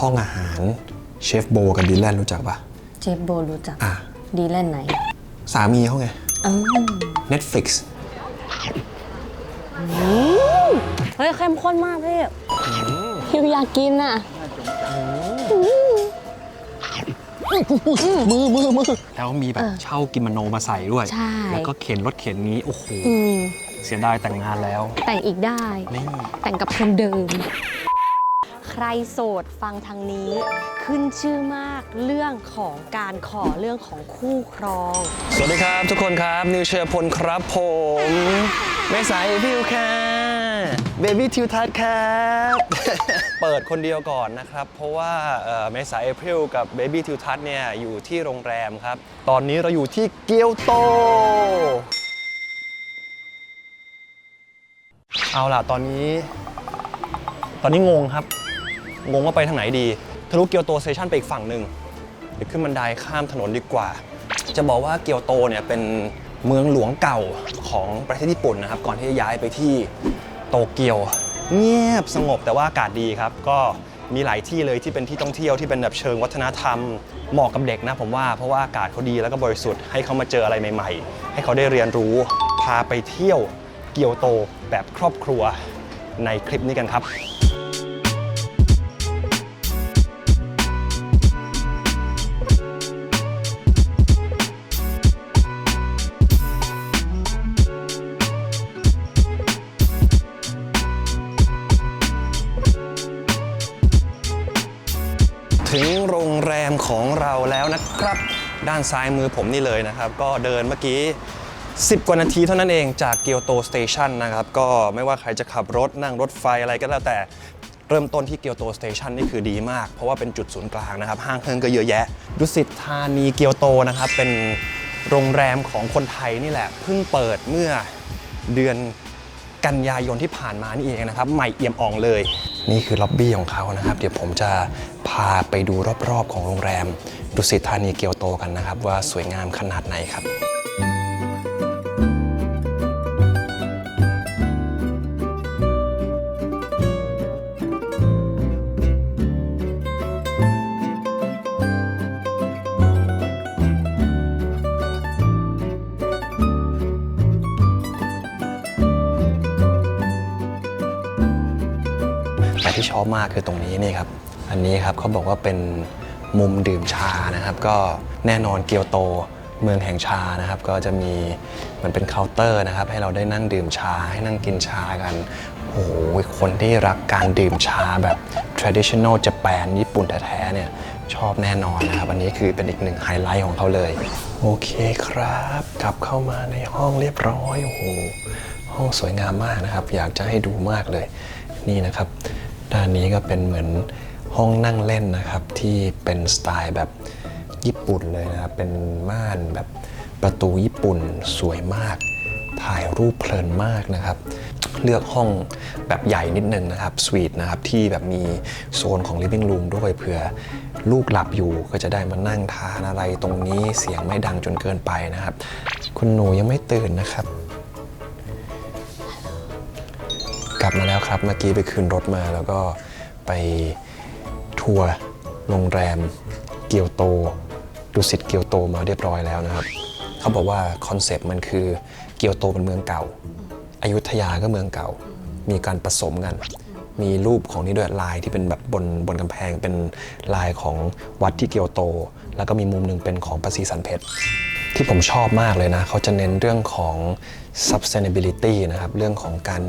ห้องอาหารเชฟโบกับดิแลนรู้จักปะเจฟโบรู้จัก อะ ดีแลนด์ไหนสามีเขาไงอ้าว Netflix เฮ้ยเข้มข้นมากพี่ฮิวอยากกินอะ มือมือมือแล้วมีแบบเช่ากิมโนมาใส่ด้วย ใช่ แล้วก็เข็นรถเข็นนี้ โอ้โห อืมเสียดายแต่งงานแล้ว แต่งอีกได้ นี่ แต่งกับคนเดิมใค รโสดฟังทางนี้ ขึ้นชื่อมากเรื่องของการขอเรื่องของคู่ครอง สวัสดีครับทุกคนครับ นิวเชอร์พลครับผมเมษายพิวค่ะเบบี้ทิวทัศครับ เปิดคนเดียวก่อนนะครับ เพราะว่าเอ่อเมษายพริลกับเบบี้ทิวทัศเนี่ยอยู่ที่โรงแรมครับ ตอนนี้เราอยู่ที่เกียวโต เอาล่ะ ตอนนี้ ตอนนี้งงครับ งงว่าไปทางไหนดี ทะลุเกียวโตสเตชันไปอีกฝั่งหนึ่งเดี๋ยวขึ้นบันไดข้ามถนนดีกว่า จะบอกว่าเกียวโตเนี่ยเป็นเมืองหลวงเก่าของประเทศญี่ปุ่นนะครับ ก่อนที่จะย้ายไปที่โตเกียว เงียบสงบแต่ว่าอากาศดีครับ ก็มีหลายที่เลยที่เป็นที่ท่องเที่ยวที่เป็นแบบเชิงวัฒนธรรมเหมาะกับเด็กนะผมว่าเพราะว่าอากาศเขาดีแล้วก็บริสุทธิ์ให้เขามาเจออะไรใหม่ ๆ ให้เขาได้เรียนรู้พาไปเที่ยวเกียวโตแบบครอบครัวในคลิปนี้กันครับ ด้านซ้ายมือผมนี่เลยนะครับ ก็เดินเมื่อกี้ 10 กว่านาทีเท่านั้นเองจากเกียวโตสเตชันนะครับ ก็ไม่ว่าใครจะขับรถนั่งรถไฟอะไรก็แล้วแต่เริ่มต้นที่เกียวโตสเตชันนี่คือดีมาก เพราะว่าเป็นจุดศูนย์กลางนะครับ ห้างเครื่องก็เยอะแยะดุสิตธานีเกียวโตนะครับ เป็นโรงแรมของคนไทยนี่แหละ เพิ่งเปิดเมื่อเดือนกันยายนที่ผ่านมานี่เองนะครับ ใหม่เอี่ยมอ่องเลย นี่คือล็อบบี้ของเขานะครับ เดี๋ยวผมจะพาไปดูรอบๆของโรงแรม ดุสิตธานีเกียวโตกันนะครับ ว่าสวยงามขนาดไหนครับแต่ที่ชอบมากคือตรงนี้นี่ครับ อันนี้ครับเขาบอกว่าเป็น มุมดื่มชานะครับ ก็แน่นอนเกียวโตเมืองแห่งชานะครับ ก็จะมีมันเป็นเคาน์เตอร์นะครับ ให้เราได้นั่งดื่มชาให้นั่งกินชากันโอ้โหคนที่รักการดื่มชาแบบ traditional Japan ญี่ปุ่นแท้ๆเนี่ยชอบแน่นอนนะครับ อันนี้คือเป็นอีกหนึ่งไฮไลท์ของเขาเลย โอเคครับ กลับเข้ามาในห้องเรียบร้อยโอ้โหห้องสวยงามมากนะครับ อยากจะให้ดูมากเลย นี่นะครับ ด้านนี้ก็เป็นเหมือน ห้องนั่งเล่นนะครับที่เป็นสไตล์แบบญี่ปุ่นเลยนะครับเป็นม่านแบบประตูญี่ปุ่นสวยมาก ถ่ายรูปเพลินมากนะครับ เลือกห้องแบบใหญ่นิดนึงนะครับสวีทนะครับที่แบบมีโซนของ living room ด้วยเผื่อลูกหลับอยู่ก็จะได้มานั่งทานอะไรตรงนี้เสียงไม่ดังจนเกินไปนะครับ คุณหนูยังไม่ตื่นนะครับ กลับมาแล้วครับเมื่อกี้ไปคืนรถมาแล้วก็ไป ทัวร์โรงแรม เกียวโตดุสิตเกียวโตมาเรียบร้อยแล้วนะครับ เขาบอกว่าคอนเซปต์มันคือเกียวโตเป็นเมืองเก่าอายุธยาก็เมืองเก่า มีการผสมกัน มีรูปของนี่ด้วยลายที่เป็นแบบบนบนกำแพงเป็นลายของวัดที่เกียวโต แล้วก็มีมุมหนึ่งเป็นของประสีสันเพชรที่ผมชอบมากเลยนะ เขาจะเน้นเรื่องของ sustainability นะครับ เรื่องของการ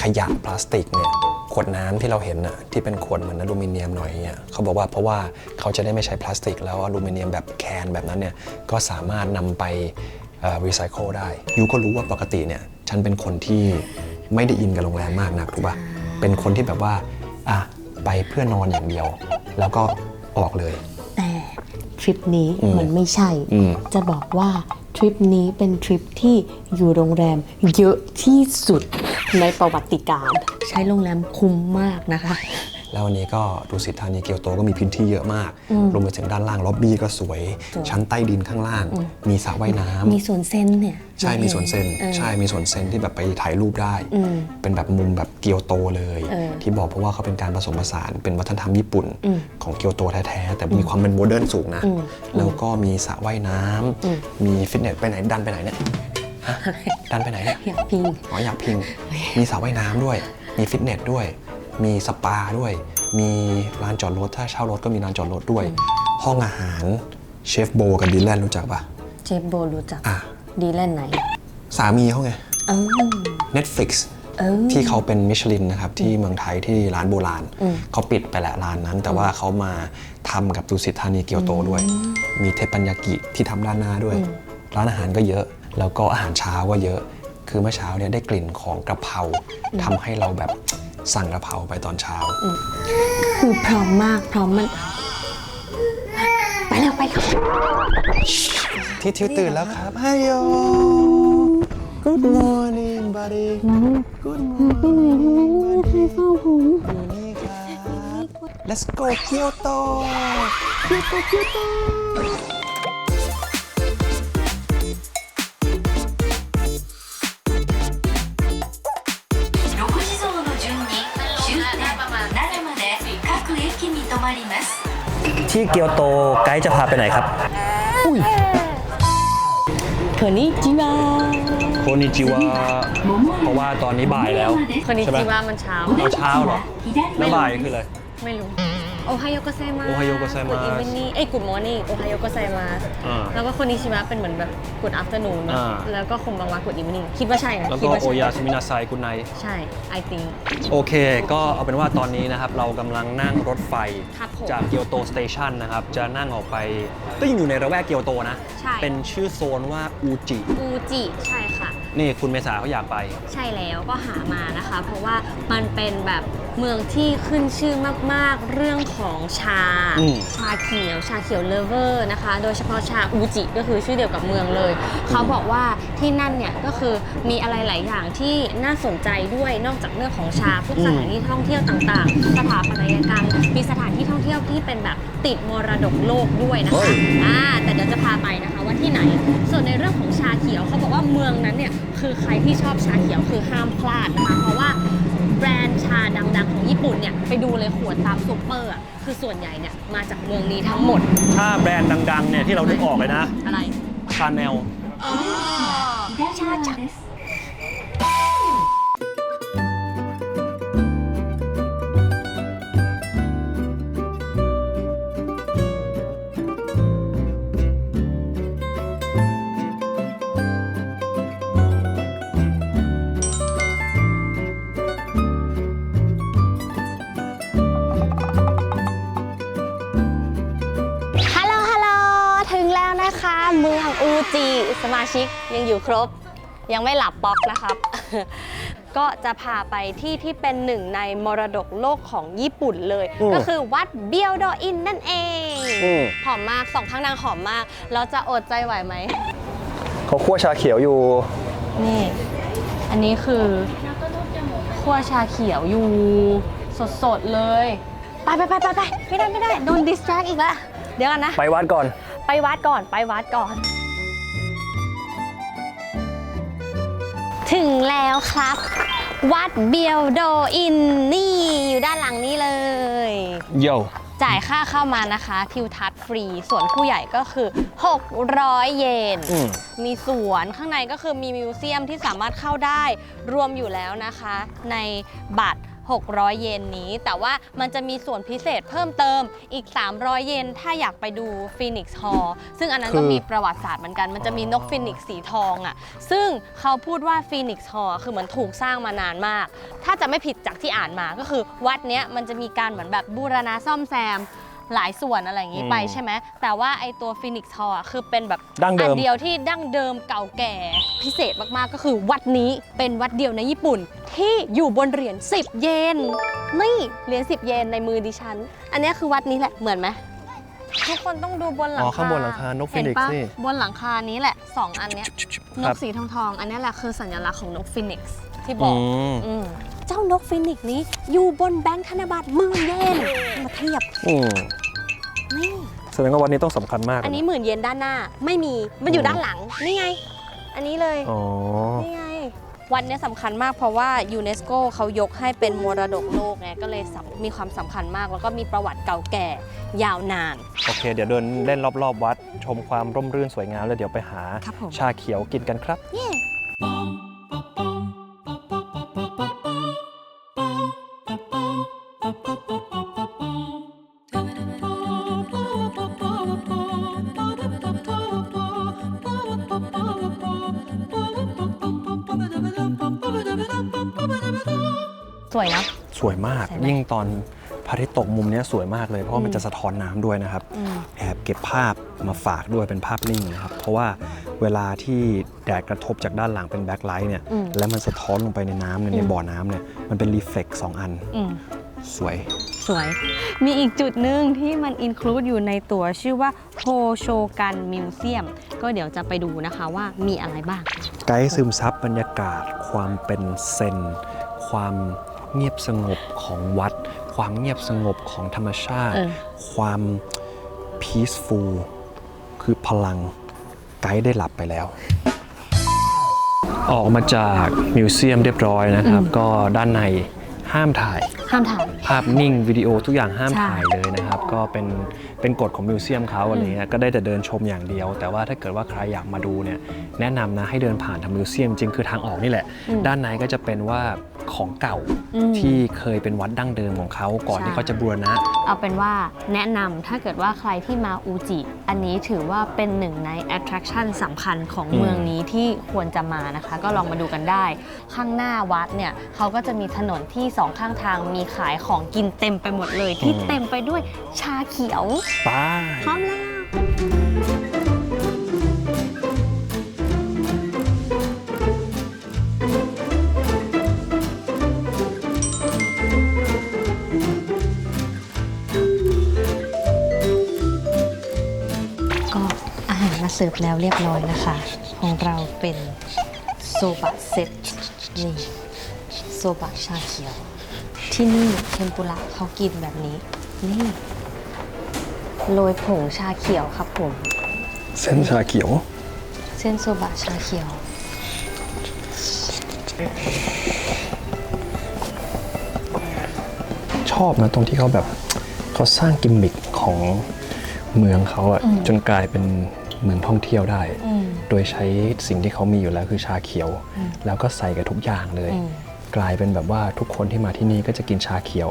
ขยะพลาสติกเนี่ยขวดน้ำที่เราเห็นน่ะที่เป็นขวดเหมือนอลูมิเนียมหน่อยเนี่ยเขาบอกว่าเพราะว่าเขาจะได้ไม่ใช้พลาสติก แล้วอลูมิเนียมแบบแคนแบบนั้นเนี่ยก็สามารถนำไปรีไซเคิลได้ยูก็รู้ว่าปกติเนี่ยฉันเป็นคนที่ไม่ได้อินกับโรงแรมมากนักถูกป่ะเป็นคนที่แบบว่าอะไปเพื่อนอนอย่างเดียว แล้วก็ออกเลย แต่ทริปนี้อืมมันไม่ใช่อืมจะบอกว่าทริปนี้เป็นทริปที่อยู่โรงแรมเยอะที่สุด ในประวัติการ ใช้โรงแรมคุ้มมากนะคะ แล้ววันนี้ก็ดุสิตธานีเกียวโตก็มีพื้นที่เยอะมาก อืมรวมไปถึงด้านล่างล็อบบี้ก็สวย สวยชั้นใต้ดินข้างล่างมีสระว่ายน้ำมีสวนเซนเนี่ยใช่มีสวนเซนออ ใช่มีสวนเซนที่แบบไปถ่ายรูปได้ อืมเป็นแบบมุมแบบเกียวโตเลย เออที่บอกเพราะว่าเขาเป็นการผสมผสานเป็นวัฒนธรรมญี่ปุ่น อืมของเกียวโตแท้ๆแต่มีความเป็นโมเดิร์นสูงนะ อืมแล้วก็มีสระว่ายน้ำอืม มีฟิตเนสไปไหนดันไปไหนเนี่ยฮะ ดันไปไหนเนี่ยอยากพิงอ๋ออยากพิง มีสระว่ายน้ำด้วย มีฟิตเนสด้วย มีสปาด้วย มีลานจอดรถ ถ้าเช่ารถก็มีลานจอดรถด้วย ห้องอาหารเชฟโบกับดิแลนรู้จักปะเจฟโบรู้จักอะดีแลนด์ไหน สามีเขาไงเออ Netflix เออที่เขาเป็นมิชลินนะครับ ที่เมืองไทยที่ร้านโบราณอืมเขาปิดไปแหละร้านนั้น แต่ว่าเขามาทำกับดุสิตธานีเกียวโตด้วย มีเทปปัญญากิที่ทำด้านหน้าด้วย ร้านอาหารก็เยอะ แล้วก็อาหารเช้าก็เยอะ คือเมื่อเช้าเนี่ยได้กลิ่นของกระเพราทำให้เราแบบสั่งกระเพราไปตอนเช้า คือพร้อมมากพร้อมมัน ไปแล้วไปแล้วที่ทิวตื่นแล้วครับฮัยโย Good morning buddy Good morning buddy อยู่นี่ครับ Let's go เกียวโตเกียวโตเกียวโต ที่เกียวโตไกด์จะพาไปไหนครับเธอนี่จิมาโคนิจิวะเพราะว่าตอนนี้บ่ายแล้วคนนี้ใช่ไหมจิมามันเช้าเอาเช้าเหรอแล้วบ่ายคืออะไรไม่รู้ โอไฮโอโกไซมาโอไฮโอโกไซมากูดอีเวนนี่เอ้ยกูดมอร์นิ่งโอไฮโอโกไซมาอ่าแล้วก็คนนิชิมะเป็นเหมือนแบบกูดอัฟเตอร์นูนอ่า แล้วก็คมบังวากูดอีเวนนิ่งคิดว่าใช่นะแล้วคิดก็ว่าโอใช่ยาสมินาไซกุไน ใช่ I think โอเค ก็เอาเป็นว่าตอนนี้นะครับ เรากำลังนั่งรถไฟครับผมจากเกียวโตสเตชันนะครับ จะนั่งออกไป ก็ยังอยู่ในระแวกเกียวโตนะ ใช่ เป็นชื่อโซนว่าอูจิ อูจิ ใช่ค่ะ นี่คุณเมษาเขาอยากไป ใช่แล้วก็หามานะคะ เพราะว่ามันเป็นแบบเมืองที่ขึ้นชื่อมากๆ เรื่องของชา อืม ชาเขียว ชาเขียวเลฟเวอร์นะคะ โดยเฉพาะชาอูจิก็คือชื่อเดียวกับเมืองเลย เขาบอกว่าที่นั่นเนี่ยก็คือมีอะไรหลายอย่างที่น่าสนใจด้วยนอกจากเรื่องของชาพวกสถานที่ท่องเที่ยวต่างๆ สถาปัตยกรรม มีสถานที่ท่องเที่ยวที่เป็นแบบติดมรดกโลกด้วยนะเฮ้คะย อ่าแต่เดี๋ยวจะพาไปนะคะว่าที่ไหน ส่วนในเรื่องของชาเขียวเขาบอกว่าเมืองนั้นเนี่ยคือใครที่ชอบชาเขียวคือห้ามพลาดนะคะเพราะว่าแแบรนด์ชาดังๆของญี่ปุ่นเนี่ยไปดูเลยขวดตามซูเปอร์คือส่วนใหญ่เนี่ยมาจากเมืองนี้ทั้งหมดถ้าแบรนด์ดังๆเนี่ยที่เรานึกออกเลยนะอะไร ชาแนล อ๋ชาจาก ชิกยังอยู่ครบ ยังไม่หลับป๊อกนะครับ ก็จะพาไปที่ที่เป็นหนึ่งในมรดกโลกของญี่ปุ่นเลย อืมก็คือวัดเบียวโดอินนั่นเองอืม หอมมากสองข้างนางหอมมาก เราจะอดใจไหวไหม เขาคั่วชาเขียวอยู่ นี่ อันนี้คือขั้วชาเขียวอยู่สดๆเลย ไปไปไปไปไปไม่ได้ไม่ได้ โดนดิสแทรกอีกแล้ว เดี๋ยวกันนะ ไปวัดก่อน ไปวัดก่อนไปวัดก่อน ถึงแล้วครับ วัดเบียวโดอินนี่อยู่ด้านหลังนี้เลยโยจ่ายค่าเข้ามานะคะทิวทัศน์ฟรี ส่วนผู้ใหญ่ก็คือ 600 เยน อืม มีสวนข้างในก็คือมีมิวเซียมที่สามารถเข้าได้รวมอยู่แล้วนะคะ ในบัตร 600 เยนนี้ แต่ว่ามันจะมีส่วนพิเศษเพิ่มเติมอีก 300 เยน ถ้าอยากไปดูฟีนิกซ์ฮอลซึ่งอันนั้นก็มีประวัติศาสตร์เหมือนกัน มันจะมีนกฟีนิกซ์สีทองอะ่ะ ซึ่งเขาพูดว่าฟีนิกซ์ฮอลคือเหมือนถูกสร้างมานานมาก ถ้าจะไม่ผิดจากที่อ่านมาก็คือวัดเนี้ยมันจะมีการเหมือนแบบบูรณะซ่อมแซม หลายส่วนอะไรอย่างนี้ไปอืมใช่ไหมแต่ว่าไอตัวฟีนิกซ์ฮอลคือเป็นแบบดั้งเดิม อันเดียวที่ดั้งเดิมเก่าแก่พิเศษมากๆก็คือวัดนี้เป็นวัดเดียวในญี่ปุ่น ที่อยู่บนเหรียญ10 เยนนี่เหรียญ10 เยนในมือดิฉัน อันเนี้ยคือวัดนี้แหละเหมือนไหมทุกคนต้องดูบนหลังอ๋คาอข้างบนหลังคานกเห็น Phoenix ปะนี่ บนหลังคานี้แหละสองอันเนี้ย นครักบสีทองทองๆอันเนี้ยแหละคือสัญลักษณ์ของนกฟินิกซ์ที่บอกอืมอืมจ้านกฟินิกซ์นี้อยู่บนแบงค์ธนบัตรหมื่นเยนมาเทียบอืม นี่ แสดงว่าวันนี้ต้องสำคัญมากอันนี้หมื่นเยนด้านหน้า ไม่มี มันอยู่ด้านหลัง นี่ไง อันนี้เลย อ๋อ นี่ไง วันนี้สำคัญมากเพราะว่ายูเนสโกเขายกให้เป็นมรดกโลกไง ก็เลยสำมีความสำคัญมาก แล้วก็มีประวัติเก่าแก่ยาวนาน โอเค เดี๋ยวเดินเล่นรอบๆวัด ชมความร่มรื่นสวยงามแล้วเดี๋ยวไปหา ครับผม ชาเขียวกินกันครับ เย่ สวยนะ สวยมากใช่ไหมยิ่งตอนพระอาทิตย์ตกมุมเนี้ยสวยมากเลยเพราะว่ามันจะสะท้อนน้ำด้วยนะครับ อืม แอบเก็บภาพมาฝากด้วยเป็นภาพนิ่งนะครับ เพราะว่าเวลาที่แดดกระทบจากด้านหลังเป็นแบ็คไลท์เนี่ย อืม แล้วมันสะท้อนลงไปในน้ำเนี่ยในอืมบ่อน้ำเนี่ย มันเป็นรีเฟกสองอัน อืม สวย สวย มีอีกจุดหนึ่งที่มันอินคลูดอยู่ในตัวชื่อว่าโฮโชกันมิวเซียมก็เดี๋ยวจะไปดูนะคะว่ามีอะไรบ้าง ไกด์ซึมซับบรรยากาศ ความเป็นเซน ความเงียบสงบของวัด ความเงียบสงบของธรรมชาติ เออ ความ peaceful คือพลังไกด์ได้หลับไปแล้ว ออกมาจากมิวเซียมเรียบร้อยนะครับ ก็ด้านในห้ามถ่าย ห้ามถ่าย ภาพนิ่งวิดีโอทุกอย่างห้ามใช่ ถ่ายเลยนะครับ ก็เป็นเป็นกฎของมิวเซียมเขาอะไรเงี้ยก็ได้แต่เดินชมอย่างเดียว แต่ว่าถ้าเกิดว่าใครอยากมาดูเนี่ยแนะนำนะให้เดินผ่านทางมิวเซียมจริงคือทางออกนี่แหละ ด้านในก็จะเป็นว่า ของเก่าอืม ที่เคยเป็นวัดดั้งเดิมของเขาก่อนใช่ที่เขาจะบูรณะ เอาเป็นว่าแนะนำถ้าเกิดว่าใครที่มาอูจิ อันนี้ถือว่าเป็นหนึ่งใน attraction สำคัญของอืม เมืองนี้ที่ควรจะมานะคะ ก็ลองมาดูกันได้ ข้างหน้าวัดเนี่ยเขาก็จะมีถนนที่สองข้างทางมีขายของกินเต็มไปหมดเลย ที่เต็มไปด้วยชาเขียว ไปพร้อมแล้ว สิร์ฟแล้วเรียบร้อยนะคะ ของเราเป็นโซบะเซตนี่โซบะชาเขียว ที่นี่เทมปุระเขากินแบบนี้ นี่โรยผงชาเขียวครับผม เส้นชาเขียว เส้นโซบะชาเขียว ชอบนะตรงที่เขาแบบเขาสร้างกิมมิคของเมืองเขาอะจนกลายเป็น เมืองท่องเที่ยวได้อืมโดยใช้สิ่งที่เขามีอยู่แล้วคือชาเขียว แล้วก็ใส่กับทุกอย่างเลยอืมกลายเป็นแบบว่าทุกคนที่มาที่นี่ก็จะกินชาเขียว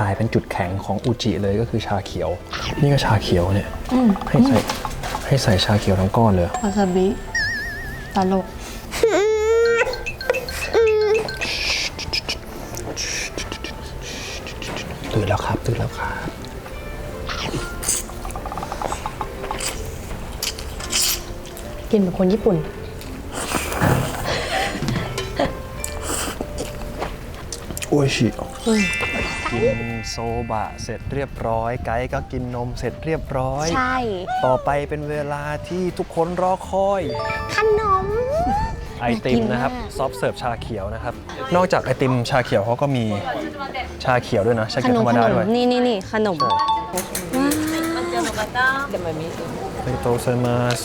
กลายเป็นจุดแข็งของอุจิเลยก็คือชาเขียว นี่ก็ชาเขียวเนี่ยอืมให้ใส่ให้ใส่ชาเขียวทั้งก้อนเลยวาซาบิตลกตื่นแล้วครับตื่นแล้วครับ กินแบบคนญี่ปุ่น โอ้ยชิกินโซบะเสร็จเรียบร้อย ไกด์ก็กินนมเสร็จเรียบร้อย ใช่ ต่อไปเป็นเวลาที่ทุกคนรอคอย ขนม ไอติมนะครับอยากกินมากซอฟต์เสิร์ฟชาเขียวนะครับ นอกจากไอติมชาเขียวเขาก็มีชาเขียวด้วยนะ ชาขเขียวนธรมรมขดานด้วยมนี่นี่นี่ขนมเรโตไซมาส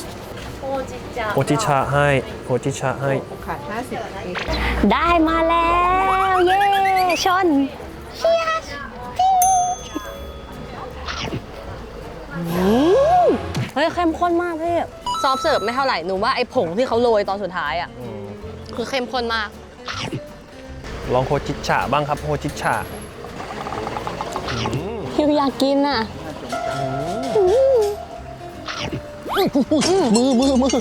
โอจิชาให้โอจิชาให้ได้มาแล้ว เย้ชนเชียร์เฮ้ยเข้มข้นมากพี่ซอฟต์เสิร์ฟไม่เท่าไหร่หนูว่าไอ้ผงที่เขาโรยตอนสุดท้ายอะคือเข้มข้นมาก ลองโฮจิชาบ้างครับโฮจิชาฮิวอยากกินอะมือมือมือ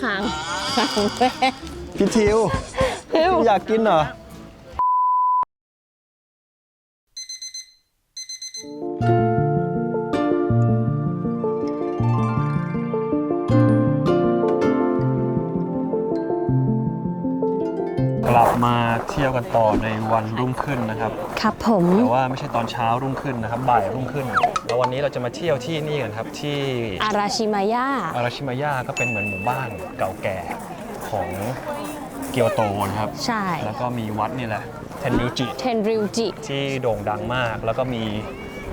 ขางขางแม่พี่ทิวฮิว อยากกินเหรอ ลับมาเที่ยวกันต่อในวันรุ่งขึ้นนะครับ ครับผมแต่ว่าไม่ใช่ตอนเช้ารุ่งขึ้นนะครับ บ่ายรุ่งขึ้น แล้ววันนี้เราจะมาเที่ยวที่นี่กันครับที่อาราชิมายะอาราชิมายะก็เป็นเหมือนหมู่บ้านเก่าแก่ของเกียวโตนะครับ ใช่ แล้วก็มีวัดนี่แหละทนริวจิเทนริวจิที่โด่งดังมากแล้วก็มี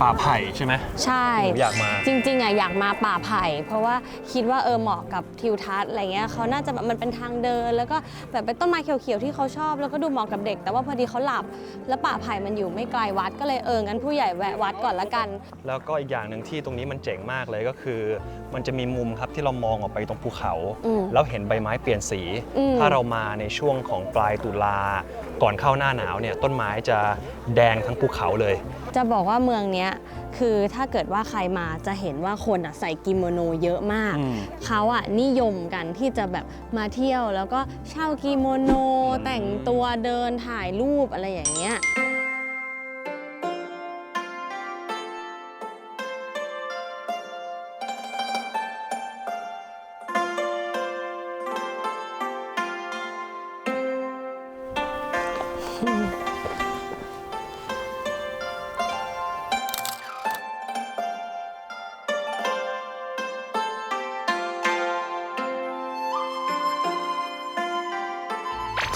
ป่าไผ่ใช่ไหม ใช่หนูอยากมาจริงๆอะอยากมาป่าไผ่ เพราะว่าคิดว่าเออเหมาะกับทิวทัศน์อะไรเงี้ยเขาน่าจะแบบมันเป็นทางเดิน แล้วก็แบบเป็นต้นไม้เขียวๆที่เขาชอบ แล้วก็ดูเหมาะกับเด็ก แต่ว่าพอดีเขาหลับ แล้วป่าไผ่มันอยู่ไม่ไกลวัดก็เลยเอองั้นผู้ใหญ่แวะวัดก่อนละกัน แล้วก็อีกอย่างหนึ่งที่ตรงนี้มันเจ๋งมากเลยก็คือ มันจะมีมุมครับที่เรามองออกไปตรงภูเขา อืมแล้วเห็นใบไม้เปลี่ยนสี อืม ถ้าเรามาในช่วงของปลายตุลา ก่อนเข้าหน้าหนาวเนี่ยต้นไม้จะแดงทั้งภูเขาเลย จะบอกว่าเมืองเนี้ยคือถ้าเกิดว่าใครมาจะเห็นว่าคนอะใส่กิโมโนเยอะมาก อืมเขาอะนิยมกันที่จะแบบมาเที่ยวแล้วก็เช่ากิโมโน แต่งตัวเดินถ่ายรูปอะไรอย่างเงี้ย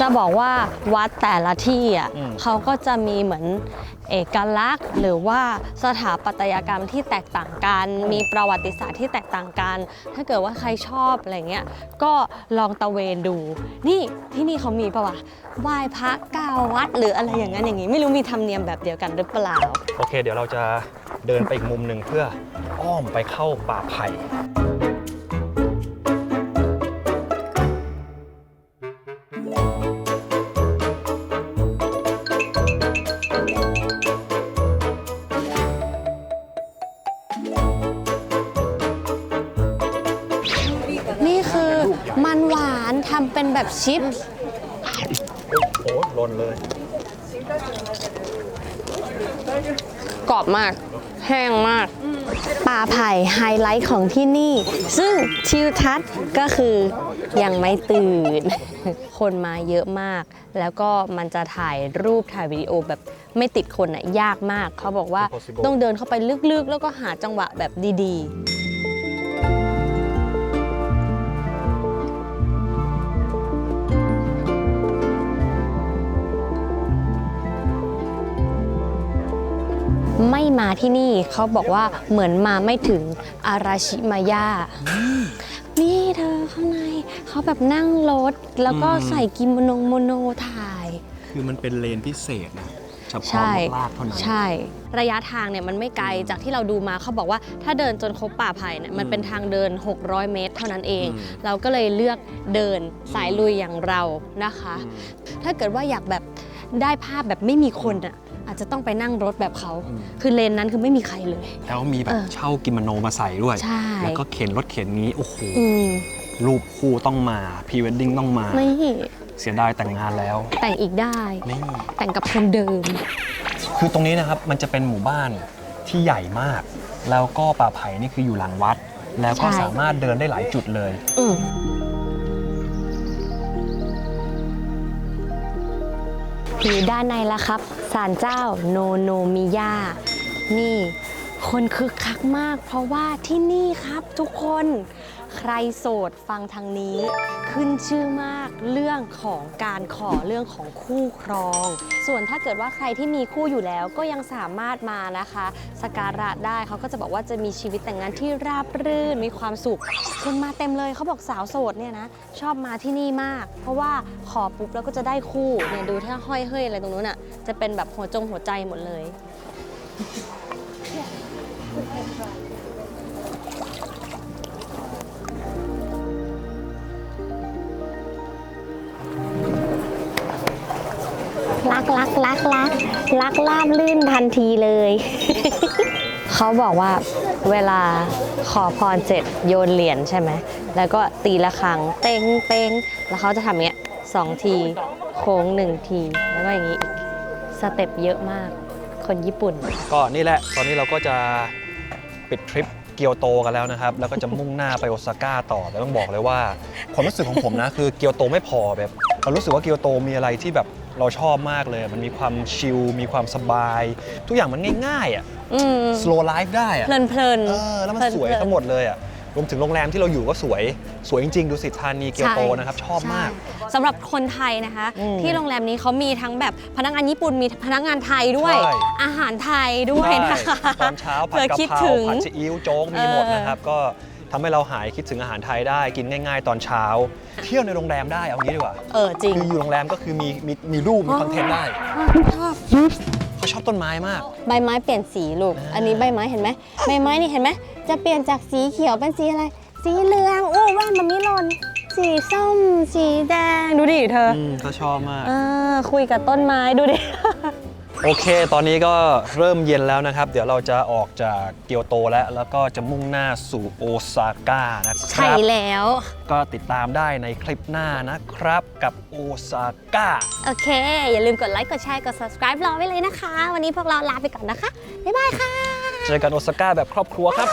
จะบอกว่าวัดแต่ละที่อะอืม เขาก็จะมีเหมือนเอกลักษณ์ หรือว่าสถาปัตยกรรมที่แตกต่างกัน มีประวัติศาสตร์ที่แตกต่างกัน ถ้าเกิดว่าใครชอบอะไรเงี้ยก็ลองตะเวนดู นี่ที่นี่เขามีปะวะไหว้พระเก้าวัดหรืออะไรอย่างนั้นอย่างนี้ ไม่รู้มีธรรมเนียมแบบเดียวกันหรือเปล่า โอเค เดี๋ยวเราจะเดินไปอีกมุมหนึ่งเพื่ออ้อมไปเข้าป่าไผ่ำเป็นแบบชิปโอ้หล่นเลย กรอบมาก แห้งมาก ป่าไผ่ไฮไลท์ของที่นี่ ซึ่งทิวทัศน์ก็คือยังไม่ตื่น คนมาเยอะมาก แล้วก็มันจะถ่ายรูปถ่ายวิดีโอแบบไม่ติดคนอะยากมาก เขาบอกว่า Impossible ต้องเดินเข้าไปลึกๆ แล้วก็หาจังหวะแบบดีๆ ม่มาที่นี่เขาบอกว่าเหมือนมาไม่ถึงอาราชิมายานี่เธอข้างในเขาแบบนั่งรถแล้วก็อืมใส่กิโมโนโมโนถ่าย คือมันเป็นเลนพิเศษนะเฉพาะใช่รถลากเท่านั้นใช่ ระยะทางเนี่ยมันไม่ไกลจากที่เราดูมาเขาบอกว่าถ้าเดินจนครบป่าไผ่เนี่ยมันเป็นทางเดิน 600 เมตร เท่านั้นเองอืมเราก็เลยเลือกเดินสายลุยอย่างเรานะคะอืมถ้าเกิดว่าอยากแบบ ได้ภาพแบบไม่มีคนอะอาจจะต้องไปนั่งรถแบบเขา คือเลนนั้นคือไม่มีใครเลย แล้วมีแบเอบอเช่ากิโมโนมาใส่ด้วย ใช่ แล้วก็เข็นรถเข็นนี้ โอ้โห อืมรูปคู่ต้องมาพรีเวดดิ้งต้องมานี่เสียดายแต่งงานแล้ว แต่งอีกได้ นี่ แต่งกับคนเดิม คือตรงนี้นะครับมันจะเป็นหมู่บ้านที่ใหญ่มาก แล้วก็ป่าไผ่นี่คืออยู่หลังวัด แล้วก็ใช่ สามารถเดินได้หลายจุดเลย อืม อยู่ด้านในแล้วครับศาลเจ้าโนโนมิยานี่ คนคึกคักมาก เพราะว่าที่นี่ครับทุกคน ใครโสดฟังทางนี้ ขึ้นชื่อมากเรื่องของการขอเรื่องของคู่ครอง ส่วนถ้าเกิดว่าใครที่มีคู่อยู่แล้วก็ยังสามารถมานะคะ สการะได้เขาก็จะบอกว่าจะมีชีวิตแต่งงานที่ราบรื่นมีความสุขคนมาเต็มเลยเขาบอกสาวโสดเนี่ยนะชอบมาที่นี่มาก เพราะว่าขอปุ๊บแล้วก็จะได้คู่เนี่ยดูถ้าห้อยเฮ้ยอะไรตรงนู้นอะจะเป็นแบบหัวจงหัวใจหมดเลย รักรักรักรักรักลาบลื่นทันทีเลย เขาบอกว่าเวลาขอพรเสร็จโยนเหรียญใช่ไหม แล้วก็ตีละครั้งเต็งเต็งแล้วเขาจะทำอย่างเงี้ยสองที โค้งหนึ่งที แล้วก็อย่างงี้อีกสเต็ปเยอะมาก คนญี่ปุ่น ก็นี่แหละ ตอนนี้เราก็จะปิดทริปเกียวโตกันแล้วนะครับ แล้วก็จะมุ่งหน้าไปโอซาก้าต่อ แต่ต้องบอกเลยว่า ความรู้สึกของผมนะ คือเกียวโตไม่พอแบบเรารู้สึกว่าเกียวโตมีอะไรที่แบบ เราชอบมากเลย มันมีความชิล มีความสบาย ทุกอย่างมันง่ายๆอะ อืม slow life ได้อะ เพลินเพลินเออ แล้วมันสวยทั้งหมดเลยอะ รวมถึงโรงแรมที่เราอยู่ก็สวย สวยจริงๆ ดูสิธานีเกียวโตนะครับ ชอบมากใช่สำหรับคนไทยนะคะ อืมที่โรงแรมนี้เขามีทั้งแบบพนักงานญี่ปุ่นมีพนักงานไทยด้วย ใช่ อาหารไทยด้วยนะคะ ตอนเช้าผัดผื่กะคิดเพราถึง ผัดซีอิ๊วโจ๊กมีหมดเออนะครับ ก็ ทำให้เราหายคิดถึงอาหารไทยได้กินง่าย ๆ ตอนเช้า เที่ยวในโรงแรมได้เอางี้ดีกว่าเออจริงคืออยู่โรงแรมก็คือมีมีมีรูปมีคอนเทนต์ได้ชอบเขาชอบต้นไม้มาก ใบไม้เปลี่ยนสีลูกอ่าอันนี้ใบไม้เห็นไหมใบไม้นี่เห็นไหมจะเปลี่ยนจากสีเขียวเป็นสีอะไร สีเหลืองอู้แว่นมันไม่หล่นสีส้ม สีแดง ดูดิเธออืมเขาชอบมากเออคุยกับต้นไม้ดูดิ โอเค ตอนนี้ก็เริ่มเย็นแล้วนะครับ เดี๋ยวเราจะออกจากเกียวโตแล้ว แล้วก็จะมุ่งหน้าสู่โอซาก้านะคใช่รับแล้ว ก็ติดตามได้ในคลิปหน้านะครับ กับโอซาก้า โอเค อย่าลืมกดไลค์ กดแชร์ กด subscribe รอไว้เลยนะคะ วันนี้พวกเราลาไปก่อนนะคะ บ๊ายบายค่ะ เจอกันโอซาก้าแบบครอบครัวครับ